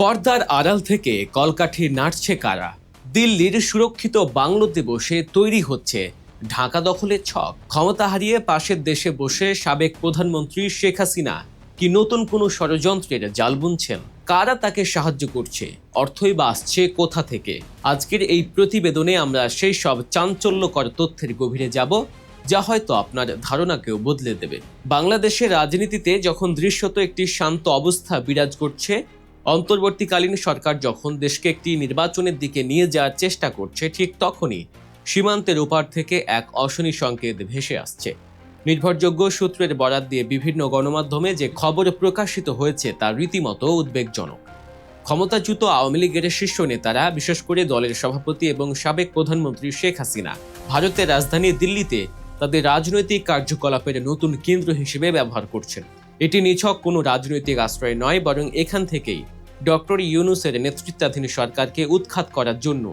পর্দার আড়াল থেকে কলকাঠি নাড়ছে কারা? দিল্লির সুরক্ষিত বাংলোতে বসে তৈরি হচ্ছে ঢাকা দখলের ছক। ক্ষমতা হারিয়ে পাশের দেশে বসে সাবেক প্রধানমন্ত্রী শেখ হাসিনা। কি নতুন কোনো ষড়যন্ত্রের জাল বুনছেন? কারা তাকে সাহায্য করছে? অর্থই বা আসছে কোথা থেকে? আজকের এই প্রতিবেদনে আমরা সেই সব চাঞ্চল্যকর তথ্যের গভীরে যাব, যা হয়তো আপনার ধারণাকেও বদলে দেবে। বাংলাদেশের রাজনীতিতে যখন দৃশ্যত একটি শান্ত অবস্থা বিরাজ করছে অন্তর্বর্তীকালীন সরকার যখন দেশকে একটি নির্বাচনের দিকে নিয়ে যাওয়ার চেষ্টা করছে, ঠিক তখনই সীমান্তের ওপার থেকে এক অশনি সংকেত ভেসে আসছে। নির্ভরযোগ্য সূত্রের বরাত দিয়ে বিভিন্ন গণমাধ্যমে যে খবর প্রকাশিত হয়েছে তা রীতিমতো উদ্বেগজনক। ক্ষমতাচ্যুত আওয়ামী লীগের শীর্ষ নেতারা, বিশেষ করে দলের সভাপতি এবং সাবেক প্রধানমন্ত্রী শেখ হাসিনা, ভারতের রাজধানী দিল্লিতে তাদের রাজনৈতিক কার্যকলাপের নতুন কেন্দ্র হিসেবে ব্যবহার করছেন। এটি নিছক কোনো রাজনৈতিক আশ্রয় নয়, বরং এখান থেকেই ডক্টর ইউনুসের নেতৃত্বাধীন সরকারকে উৎখাত করার জন্য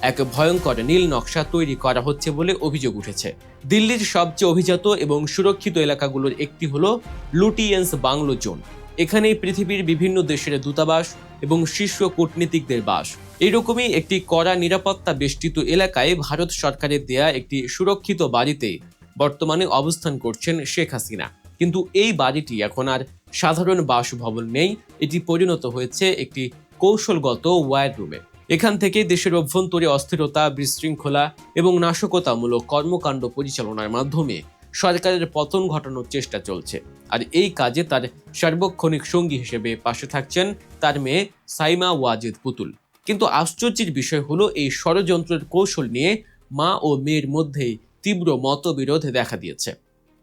এক ভয়ঙ্কর নীল নকশা তৈরি করা হচ্ছে বলে অভিযোগ উঠেছে। দিল্লির সবচেয়ে অভিজাত এবং সুরক্ষিত এলাকাগুলোর একটি হলো লুটিয়েন্স বাংলো জোন। এখানেই পৃথিবীর বিভিন্ন দেশের দূতাবাস এবং শীর্ষ কূটনীতিকদের বাস। এরকমই একটি কড়া নিরাপত্তা বেষ্টিত এলাকায় ভারত সরকারের দেয়া একটি সুরক্ষিত বাড়িতে বর্তমানে অবস্থান করছেন শেখ হাসিনা। কিন্তু এই বাড়িটি এখন আর সাধারণ বাসভবন নেই। এটি পরিণত হয়েছে একটি কৌশলগত ওয়ার রুমে। এখান থেকে দেশের অভ্যন্তরে অস্থিরতা, বিশৃঙ্খলা এবং নাশকতামূলক কর্মকাণ্ড পরিচালনার মাধ্যমে সরকারের পতন ঘটানোর চেষ্টা চলছে। আর এই কাজে তার সার্বক্ষণিক সঙ্গী হিসেবে পাশে থাকছেন তার মেয়ে সাইমা ওয়াজেদ পুতুল। কিন্তু আশ্চর্যের বিষয় হলো, এই ষড়যন্ত্রের কৌশল নিয়ে মা ও মেয়ের মধ্যেই তীব্র মতবিরোধ দেখা দিয়েছে।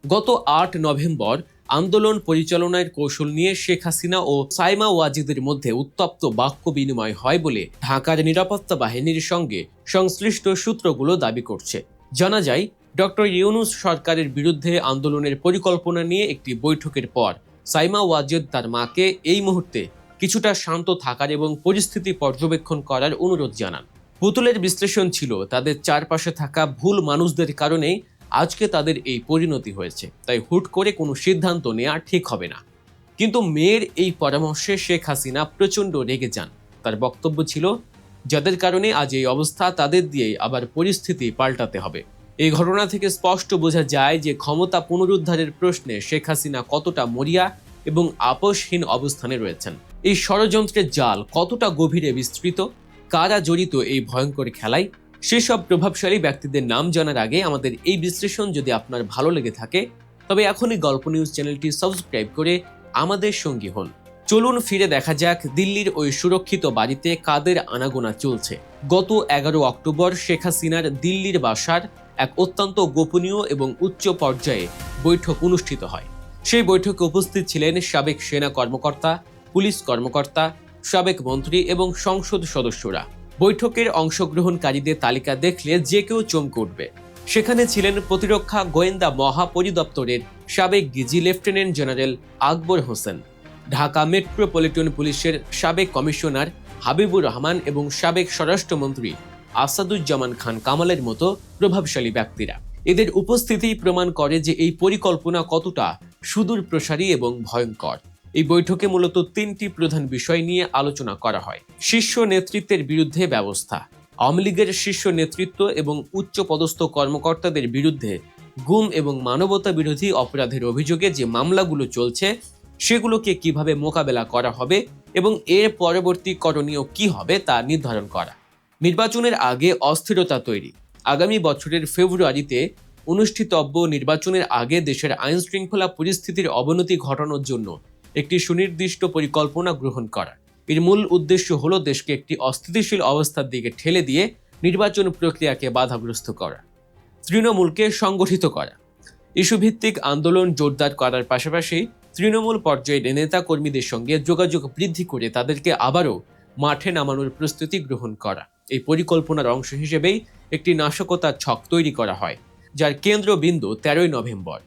গত আট নভেম্বর আন্দোলন পরিচালনার কৌশল নিয়ে শেখ হাসিনা ও সাইমা ওয়াজিদের মধ্যে উত্তপ্ত বাক্য বিনিময় হয় বলে ঢাকার নিরাপত্তা বাহিনীর সঙ্গে সংশ্লিষ্ট সূত্রগুলো দাবি করছে। জানা যায়, ডক্টর ইউনুস সরকারের বিরুদ্ধে আন্দোলনের পরিকল্পনা নিয়ে একটি বৈঠকের পর সাইমা ওয়াজিদ তার মাকে এই মুহূর্তে কিছুটা শান্ত থাকার এবং পরিস্থিতি পর্যবেক্ষণ করার অনুরোধ জানান। পুতুলের বিশ্লেষণ ছিল, তাদের চারপাশে থাকা ভুল মানুষদের কারণেই আজকে তাদের এই পরিণতি হয়েছে। তাই হুট করে কোনো সিদ্ধান্ত নেওয়া ঠিক হবে না। কিন্তু মেয়ের এই পরামর্শে শেখ হাসিনা প্রচণ্ড রেগে যান। তার বক্তব্য ছিল, যাদের কারণে আজ এই অবস্থা, তাদের দিয়েই আবার পরিস্থিতি পাল্টাতে হবে। এই ঘটনা থেকে স্পষ্ট বোঝা যায় যে ক্ষমতা পুনরুদ্ধারের প্রশ্নে শেখ হাসিনা কতটা মরিয়া এবং আপোষহীন অবস্থানে রয়েছেন। এই ষড়যন্ত্রের জাল কতটা গভীরে বিস্তৃত? কারা জড়িত এই ভয়ঙ্কর খেলায়? সেসব প্রভাবশালী ব্যক্তিদের নাম জানার আগে আমাদের এই বিশ্লেষণ যদি আপনার ভালো লেগে থাকে, তবে এখনই গল্প নিউজ চ্যানেলটি সাবস্ক্রাইব করে আমাদের সঙ্গী হন। চলুন ফিরে দেখা যাক দিল্লির ওই সুরক্ষিত বাড়িতে কাদের আনাগোনা চলছে। গত এগারো অক্টোবর শেখ হাসিনার দিল্লির বাসার এক অত্যন্ত গোপনীয় এবং উচ্চ পর্যায়ে বৈঠক অনুষ্ঠিত হয়। সেই বৈঠকে উপস্থিত ছিলেন সাবেক সেনা কর্মকর্তা, পুলিশ কর্মকর্তা, সাবেক মন্ত্রী এবং সংসদ সদস্যরা। বৈঠকের অংশগ্রহণকারীদের তালিকা দেখলে যে কেউ চমকে উঠবে। সেখানে ছিলেন প্রতিরক্ষা গোয়েন্দা মহাপরিদপ্তরের সাবেক DG lieutenant general Akbar Hossain, Dhaka metropolitan পুলিশের সাবেক কমিশনার হাবিবুর রহমান এবং সাবেক স্বরাষ্ট্রমন্ত্রী আসাদুজ্জামান খান কামালের মতো প্রভাবশালী ব্যক্তিরা। এদের উপস্থিতিই প্রমাণ করে যে এই পরিকল্পনা কতটা সুদূর প্রসারী এবং ভয়ঙ্কর। এই বৈঠকে মূলত তিনটি প্রধান বিষয় নিয়ে আলোচনা করা হয়। শীর্ষ নেতৃত্বের বিরুদ্ধে ব্যবস্থা, আওয়ামী লীগের শীর্ষ নেতৃত্ব এবং উচ্চ পদস্থ কর্মকর্তাদের বিরুদ্ধে গুম এবং মানবতা বিরোধী অপরাধের অভিযোগে যে মামলাগুলো চলছে, সেগুলোকে কীভাবে মোকাবেলা করা হবে এবং এর পরবর্তী করণীয় কি হবে তা নির্ধারণ করা। নির্বাচনের আগে অস্থিরতা তৈরি। আগামী বছরের ফেব্রুয়ারিতে অনুষ্ঠিতব্য নির্বাচনের আগে দেশের আইন শৃঙ্খলা পরিস্থিতির অবনতি ঘটানোর জন্য একটি সুনির্দিষ্ট পরিকল্পনা গ্রহণ করা এর মূল উদ্দেশ্য হল দেশকে একটি অস্থিতিশীল অবস্থার দিকে ঠেলে দিয়ে নির্বাচন প্রক্রিয়াকে বাধাগ্রস্ত করা, তৃণমূলকে সংগঠিত করা। ইস্যুভিত্তিক আন্দোলন জোরদার করার পাশাপাশি তৃণমূল পর্যায়ের নেতা কর্মীদের সঙ্গে যোগাযোগ বৃদ্ধি করে তাদেরকে আবারও মাঠে নামানোর প্রস্তুতি গ্রহণ করা। এই পরিকল্পনার অংশ হিসেবেই একটি নাশকতার ছক তৈরি করা হয়, যার কেন্দ্রবিন্দু তেরোই নভেম্বর।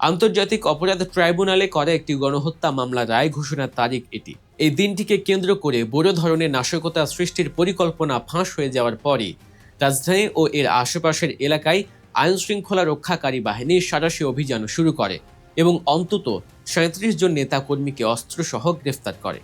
আন্তর্জাতিক অপরাধ ট্রাইব্যুনালে করা একটি গণহত্যা মামলা রায় ঘোষণার তারিখ এটি। এই দিনটিকে কেন্দ্র করে বড় ধরনের নাশকতা সৃষ্টির পরিকল্পনা ফাঁস হয়ে যাওয়ার পরই রাজধানী ও এর আশেপাশের এলাকায় আইন শৃঙ্খলা রক্ষাকারী বাহিনী সারাশি অভিযান শুরু করে এবং অন্তত সাঁত্রিশ জন নেতা নেতাকর্মীকে অস্ত্রসহ গ্রেফতার করে।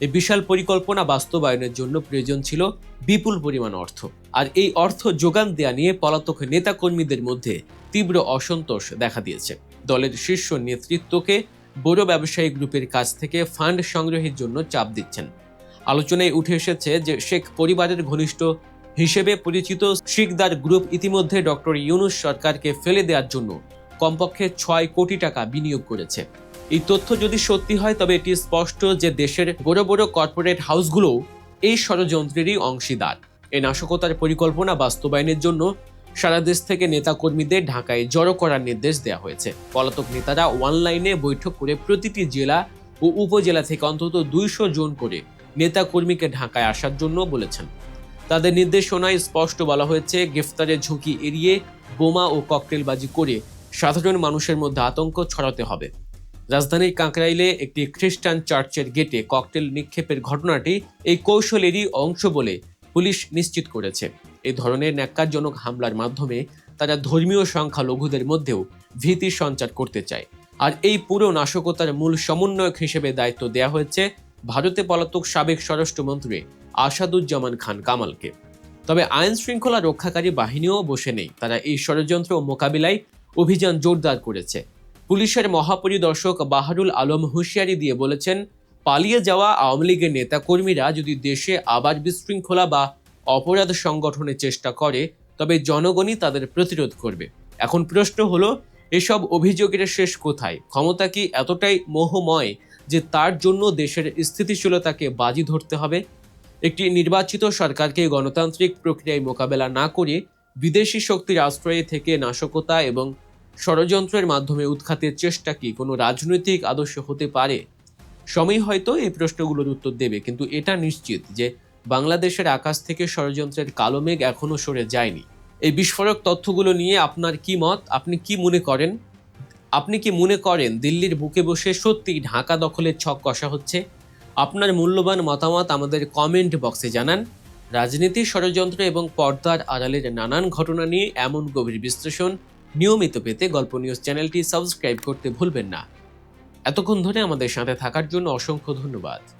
এই বিশাল পরিকল্পনা বাস্তবায়নের জন্য প্রয়োজন ছিল বিপুল পরিমাণ অর্থ। আর এই অর্থ যোগান দেয়া নিয়ে পলাতক নেতাকর্মীদের মধ্যে তীব্র অসন্তোষ দেখা দিয়েছে। দলের শীর্ষ নেতৃত্বকে বড় ব্যবসায়ী গ্রুপের কাছ থেকে ফান্ড সংগ্রহের জন্য চাপ দিচ্ছেন। আলোচনায় উঠে এসেছে যে শেখ পরিবারের ঘনিষ্ঠ হিসেবে পরিচিত শিকদার গ্রুপ ইতিমধ্যে ডক্টর ইউনুস সরকারকে ফেলে দেওয়ার জন্য কমপক্ষে ছয় কোটি টাকা বিনিয়োগ করেছে। এই তথ্য যদি সত্যি হয়, তবে এটি স্পষ্ট যে দেশের বড় বড় কর্পোরেট হাউসগুলোও এই ষড়যন্ত্রেরই অংশীদার। এই নাশকতার পরিকল্পনা বাস্তবায়নের জন্য সারা দেশ থেকে নেতাকর্মীদের ঢাকায় জড়ো করার নির্দেশ দেওয়া হয়েছে। পলাতক নেতারা অনলাইনে বৈঠক করে প্রতিটি জেলা ও উপজেলা থেকে অন্তত দুইশো জন করে নেতাকর্মীকে ঢাকায় আসার জন্য বলেছেন। তাদের নির্দেশনায় স্পষ্ট বলা হয়েছে, গ্রেফতারের ঝুঁকি এড়িয়ে বোমা ও ককটেলবাজি করে সাধারণ মানুষের মধ্যে আতঙ্ক ছড়াতে হবে। রাজধানীর কাঁকরাইলে একটি খ্রিস্টান চার্চের গেটে ককটেল নিক্ষেপের ঘটনাটি এই কৌশলেরই অংশ বলে পুলিশ নিশ্চিত করেছে। এই ধরনের ন্যাক্কারজনক হামলার মাধ্যমে তারা ধর্মীয় সংখ্যালঘুদের মধ্যেও ভীতি সঞ্চার করতে চায়। আর এই পুরো নাশকতার মূল সমন্বয়ক হিসেবে দায়িত্ব দেওয়া হয়েছে ভারতে পলাতক সাবেক স্বরাষ্ট্রমন্ত্রী আসাদুজ্জামান খান কামালকে। তবে আইন শৃঙ্খলা রক্ষাকারী বাহিনীও বসে নেই। তারা এই ষড়যন্ত্র মোকাবিলায় অভিযান জোরদার করেছে। পুলিশের মহাপরিদর্শক বাহারুল আলম হুঁশিয়ারি দিয়ে বলেছেন, পালিয়ে যাওয়া আওয়ামী লীগের নেতাকর্মীরা যদি দেশে আবার বিশৃঙ্খলা বা অপরাধ সংগঠনের চেষ্টা করে, তবে জনগণই তাদের প্রতিরোধ করবে। এখন প্রশ্ন হলো, এসব অভিযোগের শেষ কোথায়? ক্ষমতা কি এতটাই মোহময় যে তার জন্য দেশের স্থিতিশীলতাকে বাজি ধরতে হবে? একটি নির্বাচিত সরকারকে গণতান্ত্রিক প্রক্রিয়ায় মোকাবেলা না করে বিদেশি শক্তির আশ্রয়ে থেকে নাশকতা এবং ষড়যন্ত্রের মাধ্যমে উৎখাতের চেষ্টা কি কোনো রাজনৈতিক আদর্শ হতে পারে? সময় হয়তো এই প্রশ্নগুলোর উত্তর দেবে, কিন্তু এটা নিশ্চিত যে বাংলাদেশের আকাশ থেকে ষড়যন্ত্রের কালো মেঘ এখনও সরে যায়নি। এই বিস্ফোরক তথ্যগুলো নিয়ে আপনার কি মত? আপনি কি মনে করেন? আপনি কি মনে করেন দিল্লির বুকে বসে সত্যি ঢাকা দখলের ছক কষা হচ্ছে? আপনার মূল্যবান মতামত আমাদের কমেন্ট বক্সে জানান। রাজনীতি, ষড়যন্ত্র এবং পর্দার আড়ালের নানান ঘটনা নিয়ে এমন গভীর বিশ্লেষণ নিয়মিত পেতে গল্প নিউজ চ্যানেলটি সাবস্ক্রাইব করতে ভুলবেন না। এতক্ষণ ধরে আমাদের সাথে থাকার জন্য অসংখ্য ধন্যবাদ।